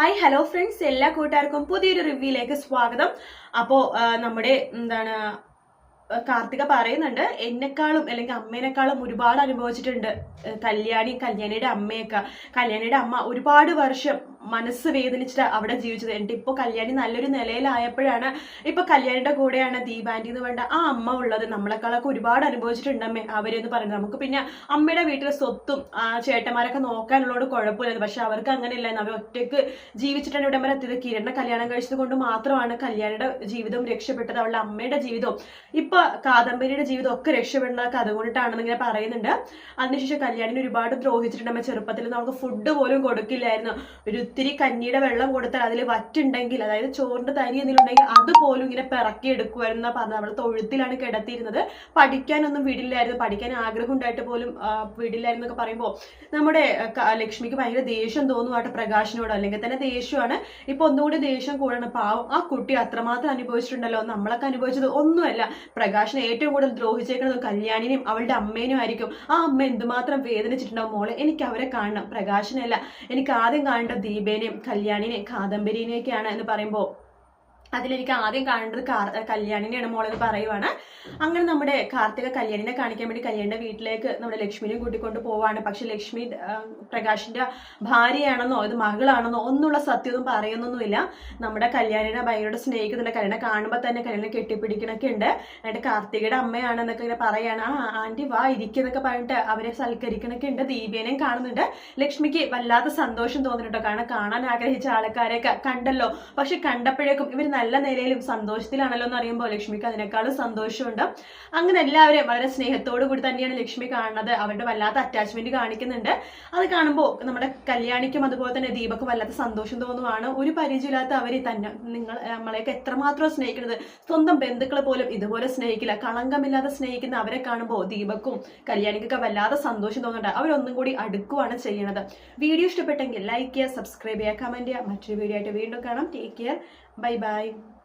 Hi hello friends എല്ലാ കൂട്ടുകാർക്കും പുതിയൊരു റിവ്യൂയിലേക്ക് സ്വാഗതം. അപ്പോൾ നമ്മുടെ എന്താണ് കാർത്തിക പറയുന്നുണ്ട് എന്നെക്കാളും അല്ലെങ്കിൽ അമ്മേനേക്കാളും ഒരുപാട് അനുഭവിച്ചിട്ടുണ്ട് കല്യാണി കല്യാണിയുടെ അമ്മയൊക്കെ. കല്യാണിയുടെ അമ്മ ഒരുപാട് വർഷം മനസ്സ് വേദനിച്ചിട്ട് അവിടെ ജീവിച്ചത്. എന്നിട്ട് ഇപ്പോൾ കല്യാണി നല്ലൊരു നിലയിലായപ്പോഴാണ് ഇപ്പൊ കല്യാണിയുടെ കൂടെയാണ് ദീപാന്റി എന്ന് വേണ്ട ആ അമ്മ ഉള്ളത്. നമ്മളെക്കാളൊക്കെ ഒരുപാട് അനുഭവിച്ചിട്ടുണ്ട് അമ്മേ അവരെന്ന് പറയുന്നത് നമുക്ക് പിന്നെ അമ്മയുടെ വീട്ടിലെ സ്വത്തും ആ ചേട്ടന്മാരൊക്കെ നോക്കാനുള്ളതോട് കുഴപ്പമില്ലായിരുന്നു. പക്ഷെ അവർക്ക് അങ്ങനെയല്ലായിരുന്നു. അവർ ഒറ്റയ്ക്ക് ജീവിച്ചിട്ടാണ് ഇവിടെ വരെ എത്തിയത്. കിരണിനെ കല്യാണം കഴിച്ചത് കൊണ്ട് മാത്രമാണ് കല്യാണിയുടെ ജീവിതം രക്ഷപ്പെട്ടത്. അവളുടെ അമ്മയുടെ ജീവിതവും ഇപ്പൊ കാദംബരിയുടെ ജീവിതം ഒക്കെ രക്ഷപ്പെടുന്നതൊക്കെ അതുകൊണ്ടിട്ടാണെന്ന് ഇങ്ങനെ പറയുന്നുണ്ട്. അതിനുശേഷം കല്യാണിനെ ഒരുപാട് ദ്രോഹിച്ചിട്ടുണ്ട്. ചെറുപ്പത്തിൽ നമുക്ക് ഫുഡ് പോലും കൊടുക്കില്ലായിരുന്നു. ഒരു ഇത്തിരി കഞ്ഞിയുടെ വെള്ളം കൊടുത്താൽ അതിൽ വറ്റുണ്ടെങ്കിൽ അതായത് ചോറിന്റെ തരി എന്തെങ്കിലും ഉണ്ടെങ്കിൽ അതുപോലും ഇങ്ങനെ പിറക്കി എടുക്കുമായിരുന്നു പറഞ്ഞത് അവൾ തൊഴുത്തിലാണ് കിടത്തിയിരുന്നത്. പഠിക്കാനൊന്നും വിടില്ലായിരുന്നു. പഠിക്കാൻ ആഗ്രഹം ഉണ്ടായിട്ട് പോലും വിടില്ലായിരുന്നു എന്നൊക്കെ പറയുമ്പോൾ നമ്മുടെ ലക്ഷ്മിക്ക് ഭയങ്കര ദേഷ്യം തോന്നുവാട്ടെ പ്രകാശിനോട്. അല്ലെങ്കിൽ തന്നെ ദേഷ്യമാണ്. ഇപ്പൊ ഒന്നുകൂടി ദേഷ്യം കൂടാണ്. പാവം ആ കുട്ടി അത്രമാത്രം അനുഭവിച്ചിട്ടുണ്ടല്ലോ. നമ്മളൊക്കെ അനുഭവിച്ചത് ഒന്നുമല്ല. പ്രകാശിനെ ഏറ്റവും കൂടുതൽ ദ്രോഹിച്ചേക്കുന്നത് കല്യാണിനെയും അവളുടെ അമ്മേനും ആയിരിക്കും. ആ അമ്മ എന്തുമാത്രം വേദനിച്ചിട്ടുണ്ടാവും മോളെ? എനിക്ക് അവരെ കാണണം. പ്രകാശനല്ല. എനിക്ക് ആദ്യം കാണേണ്ട ദീപേനെയും കല്യാണിനെയും കാദംബരിനെയൊക്കെയാണ് എന്ന് പറയുമ്പോൾ അതിലെനിക്ക് ആദ്യം കാണേണ്ടത് കാർ കല്യാണിനെയാണ് മോളെന്ന് പറയുവാണ്. അങ്ങനെ നമ്മുടെ കാർത്തിക കല്യാണിനെ കാണിക്കാൻ വേണ്ടി കല്യാണിന്റെ വീട്ടിലേക്ക് നമ്മുടെ ലക്ഷ്മിനെയും കൂട്ടിക്കൊണ്ട് പോവാണ്. പക്ഷെ ലക്ഷ്മി പ്രകാശിന്റെ ഭാര്യയാണെന്നോ ഇത് മകളാണെന്നോ ഒന്നുള്ള സത്യമൊന്നും പറയുന്നൊന്നുമില്ല. നമ്മുടെ കല്യാണിനെ ഭയങ്കര സ്നേഹിക്കുന്നുണ്ട്. കല്യാണ കാണുമ്പോൾ തന്നെ കല്യാണം കെട്ടിപ്പിടിക്കണൊക്കെ ഉണ്ട്. എന്നിട്ട് കാർത്തികയുടെ അമ്മയാണെന്നൊക്കെ ഇങ്ങനെ പറയാണ്. ആ ആന്റി വാ ഇരിക്കുന്നൊക്കെ പറഞ്ഞിട്ട് അവരെ സൽക്കരിക്കണൊക്കെ ഉണ്ട്. ദീപേനെയും കാണുന്നുണ്ട്. ലക്ഷ്മിക്ക് വല്ലാത്ത സന്തോഷം തോന്നുന്നുണ്ടോ കാരണം കാണാൻ ആഗ്രഹിച്ച ആൾക്കാരെയൊക്കെ കണ്ടല്ലോ. പക്ഷെ കണ്ടപ്പോഴേക്കും ഇവർ നല്ല നിലയിലും സന്തോഷത്തിലാണല്ലോ എന്ന് അറിയുമ്പോൾ ലക്ഷ്മിക്ക് അതിനേക്കാളും സന്തോഷമുണ്ട്. അങ്ങനെ എല്ലാവരെയും വളരെ സ്നേഹത്തോടു കൂടി തന്നെയാണ് ലക്ഷ്മി കാണുന്നത്. അവരുടെ വല്ലാത്ത അറ്റാച്ച്മെന്റ് കാണിക്കുന്നുണ്ട്. അത് കാണുമ്പോൾ നമ്മുടെ കല്യാണിക്കും അതുപോലെ തന്നെ ദീപക്കും വല്ലാത്ത സന്തോഷം തോന്നുവാണ്. ഒരു പരിചയമില്ലാത്ത അവർ തന്നെ നിങ്ങൾ നമ്മളെയൊക്കെ എത്രമാത്രം സ്നേഹിക്കുന്നത്? സ്വന്തം ബന്ധുക്കളെ പോലും ഇതുപോലെ സ്നേഹിക്കില്ല. കളങ്കമില്ലാതെ സ്നേഹിക്കുന്ന അവരെ കാണുമ്പോൾ ദീപക്കും കല്യാണിക്കൊക്കെ വല്ലാതെ സന്തോഷം തോന്നുന്നുണ്ട്. അവരൊന്നും കൂടി അടുക്കുവാണ് ചെയ്യുന്നത് വീഡിയോ ഇഷ്ടപ്പെട്ടെങ്കിൽ ലൈക്ക് ചെയ്യുക സബ്സ്ക്രൈബ് ചെയ്യുക കമന്റ് ചെയ്യുക. മറ്റൊരു വീഡിയോ ആയിട്ട് വീണ്ടും കാണാം. Take care bye bye Bye.